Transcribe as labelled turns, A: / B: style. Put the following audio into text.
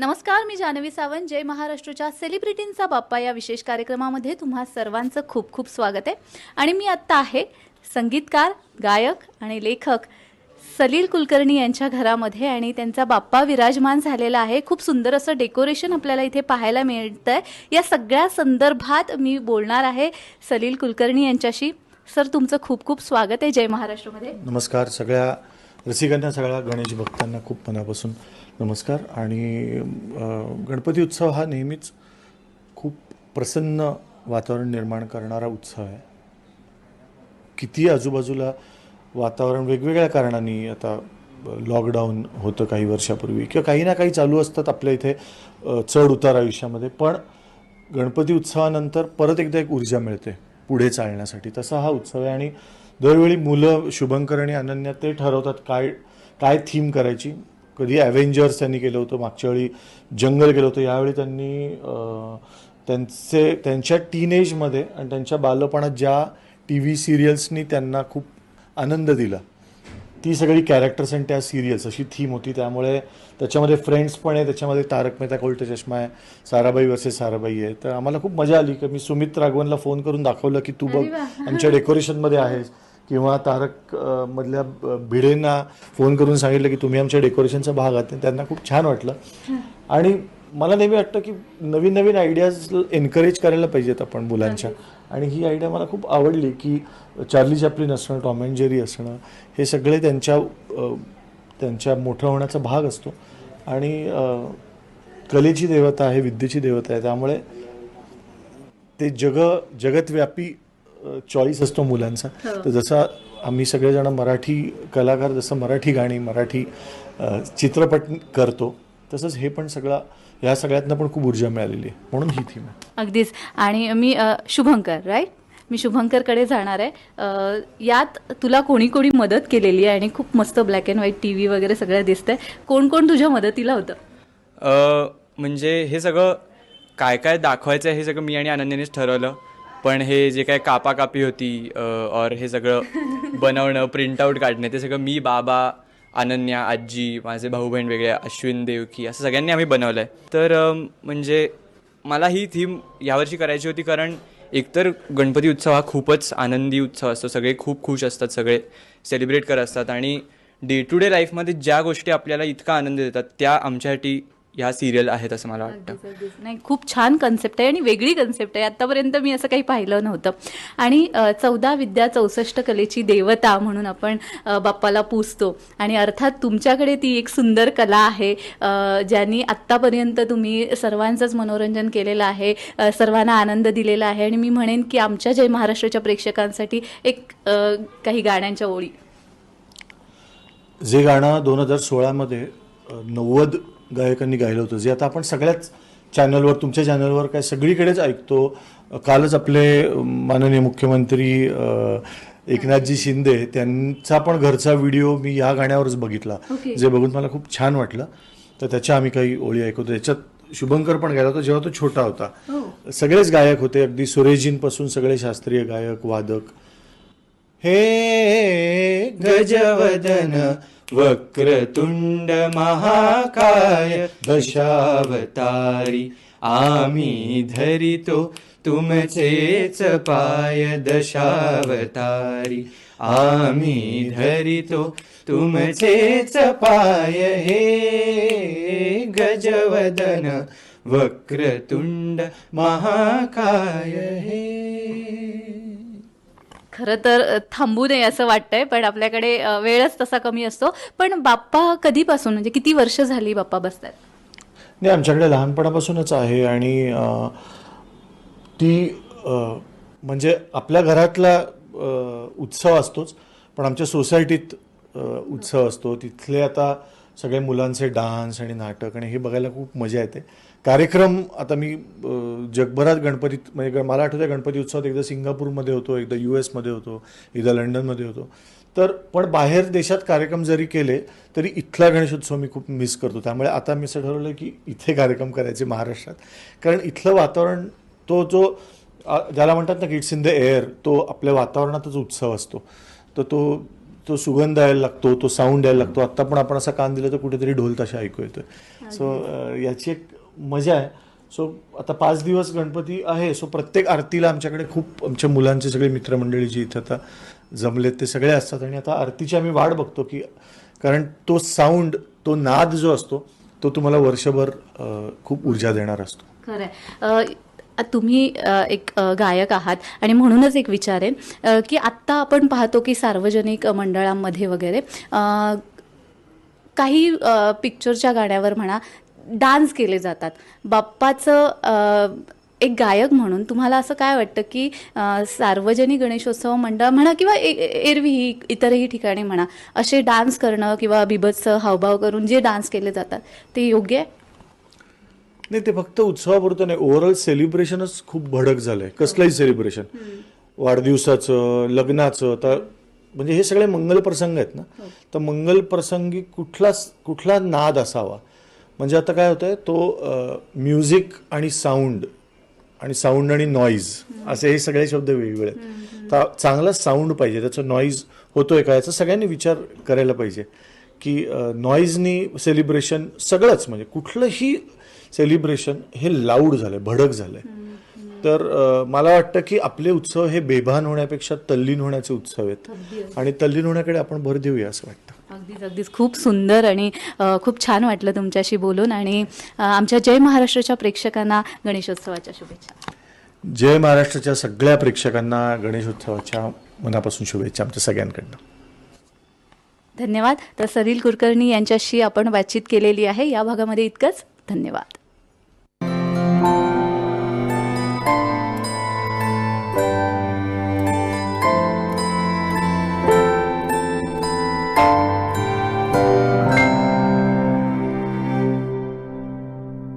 A: नमस्कार मी जान्हवी सावंत. जय महाराष्ट्रच्या सेलिब्रिटींचा बाप्पा या विशेष कार्यक्रमामध्ये तुम्हा सर्वांचं खूप खूप स्वागत आहे. आणि मी आत्ता आहे संगीतकार गायक आणि लेखक सलील कुलकर्णी यांच्या घरामध्ये आणि त्यांचा बाप्पा विराजमान झालेला आहे. खूप सुंदर असं डेकोरेशन आपल्याला इथे पाहायला मिळतं आहे या सगळ्या संदर्भात मी बोलणार आहे सलील कुलकर्णी यांच्याशी. सर तुमचं खूप खूप स्वागत आहे जय महाराष्ट्रमध्ये.
B: नमस्कार. सगळ्या रसिकांना सगळ्या गणेश भक्तांना खूप मनापासून नमस्कार. आणि गणपती उत्सव हा नेहमीच खूप प्रसन्न वातावरण निर्माण करणारा उत्सव आहे. किती आजूबाजूला वातावरण वेगवेगळ्या कारणांनी आता लॉकडाऊन होतं काही वर्षापूर्वी किंवा काही ना काही चालू असतात आपल्या इथे चढ उतार आयुष्यामध्ये. पण गणपती उत्सवानंतर परत एकदा एक ऊर्जा मिळते. पुढे चालण्यासाठी. तसा हा उत्सव आहे आणि दरवेळी मुलं शुभंकर आणि अनन्या ते ठरवतात काय काय थीम करायची. कधी ॲव्हेंजर्स त्यांनी केलं होतं मागच्या वेळी जंगल केलं होतं. यावेळी त्यांनी त्यांचे त्यांच्या टीनेजमध्ये आणि त्यांच्या बालपणात ज्या टी व्ही सिरियल्सनी त्यांना खूप आनंद दिला. ती सगळी कॅरेक्टर्स आणि त्या सिरियल्स अशी थीम होती. त्यामुळे त्याच्यामध्ये फ्रेंड्स पण आहे त्याच्यामध्ये तारक मेहता का उलटा चष्मा आहे साराबाई वर्सेस साराबाई आहे. तर आम्हाला खूप मजा आली की मी सुमित राघवनला फोन करून दाखवलं की तू बघ आमच्या डेकोरेशनमध्ये आहेस. किंवा तारक मधल्या भिडेंना फोन करून सांगितलं की तुम्ही आमच्या डेकोरेशनचा भाग आहात. त्यांना खूप छान वाटलं. आणि मला नेहमी वाटतं की नवीन नवीन आयडियाज एनकरेज करायला पाहिजेत आपण मुलांच्या. आणि ही आयडिया मला खूप आवडली की चार्ली चॅपलिन असणं टॉम अँड जेरी असणं हे सगळे त्यांच्या त्यांच्या मोठं होण्याचा भाग असतो. आणि कलेची देवता आहे विद्येची देवता आहे त्यामुळे ते जग जगतव्यापी चॉईस असतो मुलांचा. तर जसा आम्ही सगळेजण मराठी कलाकार जसं मराठी गाणी मराठी चित्रपट करतो तसंच हे पण सगळं ह्या सगळ्यातनं पण खूप ऊर्जा मिळालेली आहे. म्हणून ही थीम आहे.
A: अगदीच. आणि मी अ, शुभंकर राईट मी शुभंकरकडे जाणार आहे. अ, यात तुला कोणी कोणी मदत केलेली आहे आणि खूप मस्त black and white T V वगैरे सगळं दिसतंय. कोण कोण तुझ्या मदतीला होतं?
C: अ, म्हणजे हे सगळं काय काय दाखवायचं आहे हे सगळं मी आणि अनन्यानेच ठरवलं. पण हे जे काय कापाकापी होती अ, और हे सगळं बनवणं प्रिंटआउट काढणे ते सगळं मी बाबा अनन्या आजी माझे भाऊ बहीण वेगळे अश्विन देवकी असं सगळ्यांनी आम्ही बनवलं आहे तर म्हणजे मला ही थीम यावर्षी करायची होती कारण एकतर गणपती उत्सव हा खूपच आनंदी उत्सव असतो. सगळे खूप खुश असतात सगळे सेलिब्रेट करत असतात आणि डे टू डे लाईफमध्ये ज्या गोष्टी आपल्याला इतका आनंद देतात त्या आमच्यासाठी ह्या सिरियल आहेत असं मला वाटतं.
A: नाही खूप छान कन्सेप्ट आहे आणि वेगळी कन्सेप्ट आहे. आतापर्यंत मी असं काही पाहिलं नव्हतं. आणि चौदा विद्या चौसष्ट कलेची देवता म्हणून आपण बाप्पाला पूजतो. आणि अर्थात तुमच्याकडे ती एक सुंदर कला आहे ज्यांनी आत्तापर्यंत तुम्ही सर्वांचंच मनोरंजन केलेलं आहे सर्वांना आनंद दिलेला आहे. आणि मी म्हणेन की आमच्या जय महाराष्ट्राच्या प्रेक्षकांसाठी एक काही गाण्यांच्या ओळी.
B: जे गाणं दोन हजार सोळामध्ये नव्वद गायकांनी गायलं होतं. जे आता आपण सगळ्याच चॅनलवर तुमच्या चॅनलवर काय सगळीकडेच ऐकतो कालच आपले माननीय मुख्यमंत्री एकनाथजी शिंदे त्यांचा पण घरचा व्हिडिओ मी या गाण्यावरच बघितला. जे बघून मला खूप छान वाटलं. तर त्याच्या आम्ही काही ओळी ऐकवतो. याच्यात शुभंकर पण गायला होता जेव्हा तो छोटा होता. सगळेच गायक होते. अगदी सुरेशजींपासून सगळे शास्त्रीय गायक वादक हे गजवदन
C: वक्रतुंड महाकाय दशावतारी आम्ही धरितो तुमचेच पाय दशावतारी आम्ही धरितो तुमचेच पाय हे गजवदन वक्रतुंड महाकाय हे।
A: खरं तर थांबू नये असं वाटतंय पण आपल्याकडे वेळच तसा कमी असतो. पण बाप्पा कधीपासून म्हणजे किती वर्ष झाली बाप्पा बसतात?
B: नाही आमच्याकडे लहानपणापासूनच आहे आणि ती म्हणजे आपल्या घरातला उत्सव असतोच पण आमच्या सोसायटीत उत्सव असतो. तिथले आता सगळे मुलांचे डान्स आणि नाटक आणि हे बघायला खूप मजा येते. कार्यक्रम आता मी जगभरात गणपतीत म्हणजे ग- मला आठवतं गणपती उत्सवात एकदा सिंगापूरमध्ये होतो एकदा यू एसमध्ये होतो एकदा लंडनमध्ये होतो. तर पण बाहेर देशात कार्यक्रम जरी केले तरी इथला गणेशोत्सव मी खूप मिस करतो. त्यामुळे आता मी असं ठरवलं की इथे कार्यक्रम करायचे महाराष्ट्रात. कारण इथलं वातावरण तो जो ज्याला म्हणतात ना की इट्स इन द एअर तो आपल्या वातावरणातच उत्सव असतो. तर तो तो सुगंध यायला लागतो तो साऊंड यायला लागतो. आत्ता पण आपण असा कान दिला तर कुठेतरी ढोल तशा ऐकू येतोय. सो याची एक मजा आहे. सो आता पाच दिवस गणपती आहे. सो प्रत्येक आरतीला आमच्याकडे खूप आमच्या मुलांचे सगळे मित्रमंडळी जी इथं आता जमलेत ते सगळे असतात. आणि आता आरतीची आम्ही वाट बघतो की कारण तो साऊंड तो नाद जो असतो तो तुम्हाला वर्षभर खूप ऊर्जा देणार असतो.
A: खरं तुम्ही एक गायक आहात. आणि म्हणूनच एक विचार आहे की आत्ता आपण पाहतो की सार्वजनिक मंडळांमध्ये वगैरे काही पिक्चरच्या गाण्यावर म्हणा डान्स केले जातात. बाप्पाचं एक गायक म्हणून तुम्हाला असं काय वाटतं की सार्वजनिक गणेशोत्सव मंडळ म्हणा किंवा ए- एरवीही इतरही ठिकाणी म्हणा असे डान्स करणं किंवा बिभत्स हावभाव करून जे डान्स केले जातात ते योग्य आहे?
B: नाही ते फक्त उत्सवापुरतं नाही ओव्हरऑल सेलिब्रेशनच खूप भडक झालंय. कसलंही सेलिब्रेशन वाढदिवसाचं लग्नाचं तर म्हणजे हे सगळे मंगल प्रसंग आहेत ना. तर मंगल प्रसंगी कुठला कुठला नाद असावा. म्हणजे आता काय होतंय तो म्युझिक आणि साऊंड आणि साऊंड आणि नॉईज असे हे सगळे शब्द वेगवेगळे आहेत. तर चांगला साऊंड पाहिजे त्याचा नॉईज होतोय का याचा सगळ्यांनी विचार करायला पाहिजे. की नॉईजनी सेलिब्रेशन सगळंच म्हणजे कुठलंही सेलिब्रेशन हे लाऊड झालंय भडक झालंय. तर अ, मला वाटतं की आपले उत्सव हे बेभान होण्यापेक्षा तल्लीन होण्याचे उत्सव आहेत. आणि तल्लीन होण्याकडे आपण भर देऊया असं वाटतं.
A: अगदीच अगदीच. खूप सुंदर आणि खूप छान वाटलं तुमच्याशी बोलून आणि आमच्या जय महाराष्ट्राच्या प्रेक्षकांना गणेशोत्सवाच्या शुभेच्छा.
B: जय महाराष्ट्राच्या सगळ्या प्रेक्षकांना गणेशोत्सवाच्या मनापासून शुभेच्छा आमच्या सगळ्यांकडनं.
A: धन्यवाद. तर सरील कुलकर्णी यांच्याशी आपण बातचीत केलेली आहे. या भागामध्ये इतकंच. धन्यवाद.